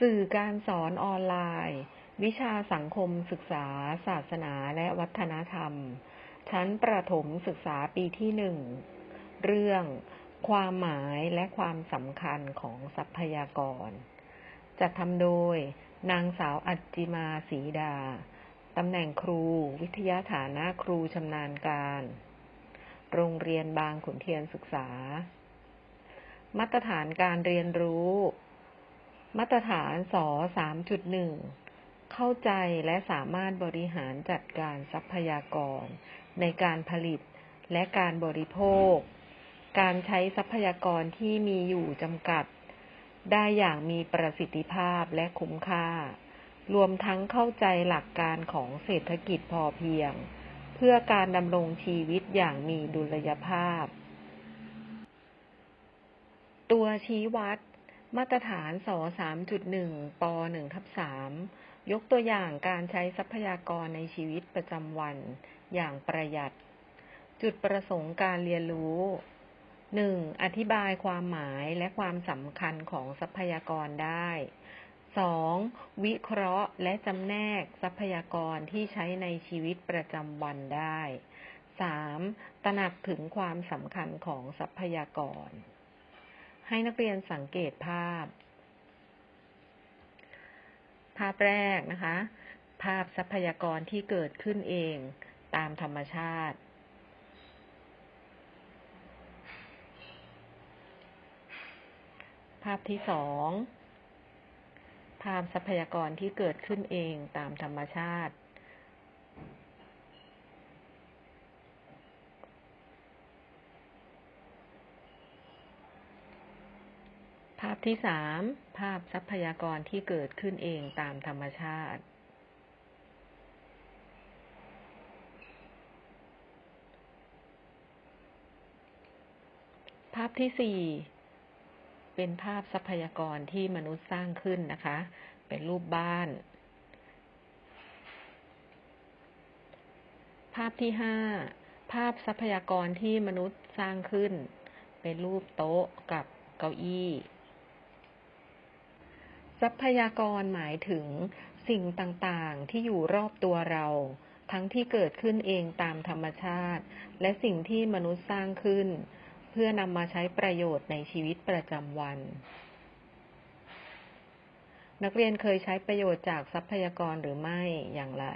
สื่อการสอนออนไลน์ วิชาสังคมศึกษา ศาสนาและวัฒนธรรม ชั้นประถมศึกษาปีที่หนึ่ง เรื่อง ความหมายและความสำคัญของทรัพยากร จัดทำโดย นางสาวอัจจิมาศรีดา ตำแหน่งครู วิทยาฐานะครูชำนาญการ โรงเรียนบางขุนเทียนศึกษา มาตรฐานการเรียนรู้ มาตรฐานส3.1เข้าใจและสามารถบริหารจัดการทรัพยากร ในการผลิตและการบริโภค การใช้ทรัพยากรที่มีอยู่จำกัด ได้อย่างมีประสิทธิภาพและคุ้มค่า รวมทั้งเข้าใจหลักการของเศรษฐกิจพอเพียง เพื่อการดำรงชีวิตอย่างมีดุลยภาพ ตัวชี้วัด มาตรฐานส3.1 ป 1 ทับ 3 ยกตัวอย่างการใช้ทรัพยากรในชีวิตประจำวัน อย่างประหยัด จุดประสงค์การเรียนรู้ 1. อธิบายความหมายและความสำคัญของทรัพยากรได้ 2. วิเคราะห์และจำแนกทรัพยากรที่ใช้ในชีวิตประจำวันได้ 3. ตระหนักถึงความสำคัญของทรัพยากร ให้นักเรียนสังเกตภาพ ภาพแรกนะคะ ภาพทรัพยากรที่เกิดขึ้นเองตามธรรมชาติ ภาพที่สอง ภาพทรัพยากรที่เกิดขึ้นเองตามธรรมชาติ ภาพที่สามภาพทรัพยากรที่เกิดขึ้นเองตามธรรมชาติ ภาพที่สี่เป็นภาพทรัพยากรที่มนุษย์สร้างขึ้นนะคะ เป็นรูปบ้าน ภาพที่ห้าภาพทรัพยากรที่มนุษย์สร้างขึ้น เป็นรูปโต๊ะกับเก้าอี้ ทรัพยากรหมายถึงสิ่งต่างๆ ที่อยู่รอบตัวเรา ทั้งที่เกิดขึ้นเองตามธรรมชาติ และสิ่งที่มนุษย์สร้างขึ้น เพื่อนำมาใช้ประโยชน์ในชีวิตประจำวัน นักเรียนเคยใช้ประโยชน์จากทรัพยากรหรือไม่อย่างไร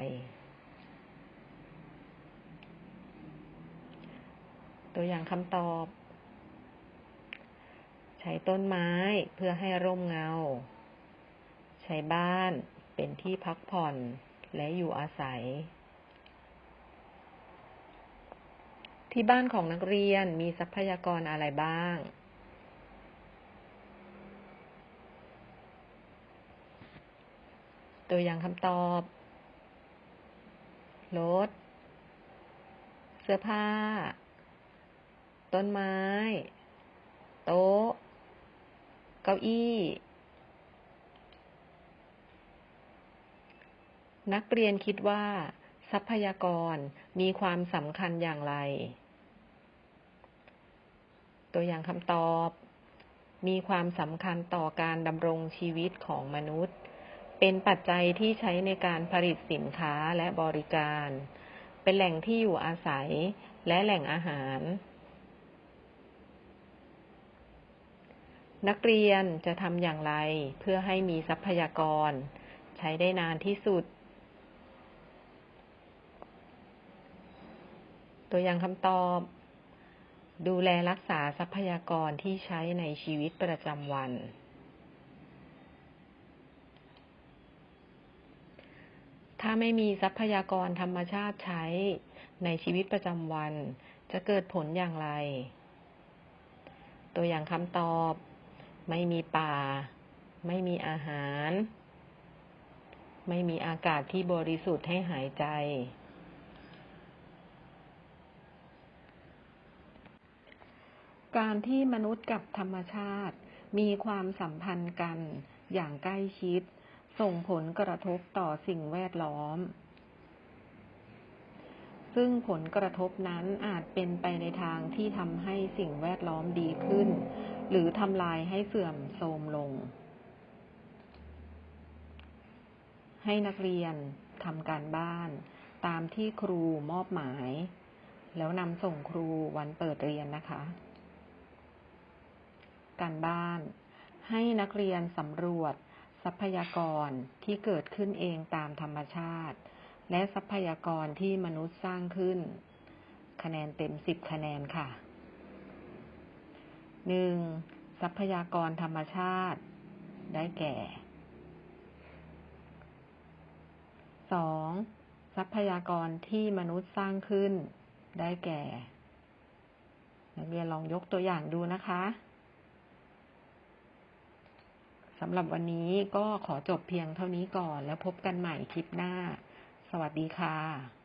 ตัวอย่างคำตอบ ใช้ต้นไม้เพื่อให้ร่มเงา ใช้บ้านเป็นที่พักผ่อนและอยู่อาศัย ที่บ้านของนักเรียนมีทรัพยากรอะไรบ้าง ตัวอย่างคำตอบ รถ เสื้อผ้า ต้นไม้ โต๊ะ เก้าอี้ นักเรียนคิดว่า ทรัพยากรมีความสำคัญอย่างไร ตัวอย่างคำตอบ มีความสำคัญต่อการดำรงชีวิตของมนุษย์ เป็นปัจจัยที่ใช้ในการผลิตสินค้าและบริการ เป็นแหล่งที่อยู่อาศัยและแหล่งอาหาร นักเรียนจะทำอย่างไรเพื่อให้มีทรัพยากร ใช้ได้นานที่สุด ตัวอย่างคำตอบ ดูแลรักษาทรัพยากรที่ใช้ในชีวิตประจำวัน ถ้าไม่มีทรัพยากรธรรมชาติใช้ในชีวิตประจำวัน จะเกิดผลอย่างไร ตัวอย่างคำตอบ ไม่มีป่า ไม่มีอาหาร ไม่มีอากาศที่บริสุทธิ์ให้หายใจ การที่มนุษย์กับธรรมชาติ มีความสัมพันธ์กันอย่างใกล้ชิด ส่งผลกระทบต่อสิ่งแวดล้อม ซึ่งผลกระทบนั้นอาจเป็นไปในทางที่ทำให้สิ่งแวดล้อมดีขึ้น หรือทำลายให้เสื่อมโทรมลง ให้นักเรียนทำการบ้าน ตามที่ครูมอบหมาย แล้วนำส่งครูวันเปิดเรียนนะคะ การบ้าน ให้นักเรียนสำรวจ ทรัพยากรที่เกิดขึ้นเองตามธรรมชาติ และทรัพยากรที่มนุษย์สร้างขึ้น คะแนนเต็มสิบคะแนนค่ะหนึ่งทรัพยากรธรรมชาติ ได้แก่สองทรัพยากรที่มนุษย์สร้างขึ้น ได้แก่ นักเรียนลองยกตัวอย่างดูนะคะ สำหรับวันนี้ก็ขอจบเพียงเท่านี้ก่อนแล้วพบกันใหม่คลิปหน้า สวัสดีค่ะ